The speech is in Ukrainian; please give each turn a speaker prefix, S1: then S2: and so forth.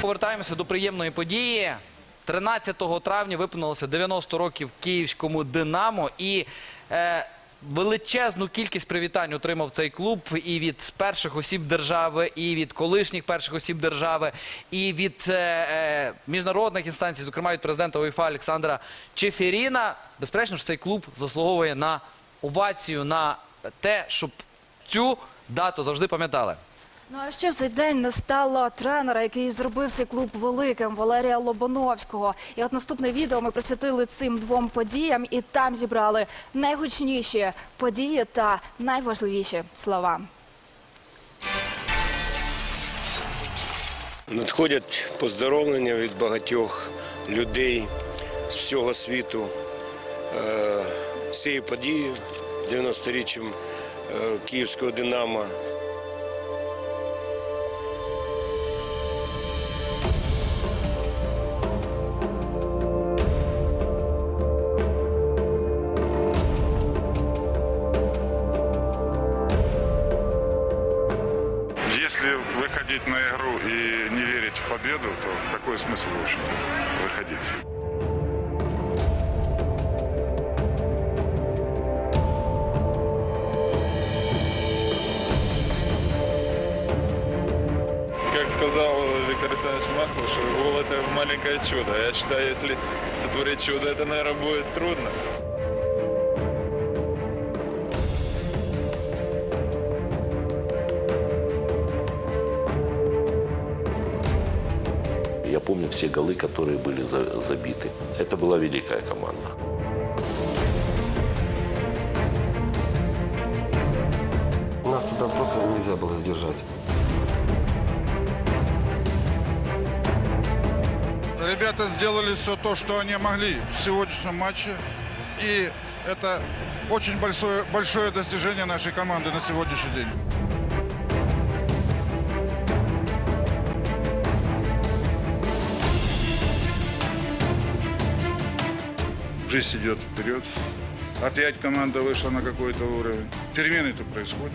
S1: Повертаємося до приємної події. 13 травня виповнилося 90 років київському Динамо. І е, величезну кількість привітань отримав цей клуб і від перших осіб держави, і від колишніх перших осіб держави, і від е, е, міжнародних інстанцій, зокрема від президента УЄФА Олександра Чефіріна. Безперечно, що цей клуб заслуговує на овацію, на те, щоб цю дату завжди пам'ятали.
S2: Ну а ще в цей день не стало тренера, який зробив цей клуб великим Валерія Лобановського. І от наступне відео ми присвятили цим двом подіям, і там зібрали найгучніші події та найважливіші слова.
S3: Надходять поздоровлення від багатьох людей з всього світу. Е, цією подією, 90-річчям е, Київського Динамо.
S4: Если выходить на игру и не верить в победу, то какой смысл, в общем-то, выходить?
S5: Сказал Виктор Александрович Маслов, гол это маленькое чудо. Я считаю, если сотворить чудо, это, наверное, будет трудно.
S6: Я помню все голы, которые были за- забиты. Это была великая команда.
S7: Нас туда просто нельзя было сдержать.
S4: Ребята сделали все то, что они могли в сегодняшнем матче. И это очень большое, большое достижение нашей команды на сегодняшний день. Жизнь идет вперед. Опять команда вышла на какой-то уровень. Перемены тут происходят.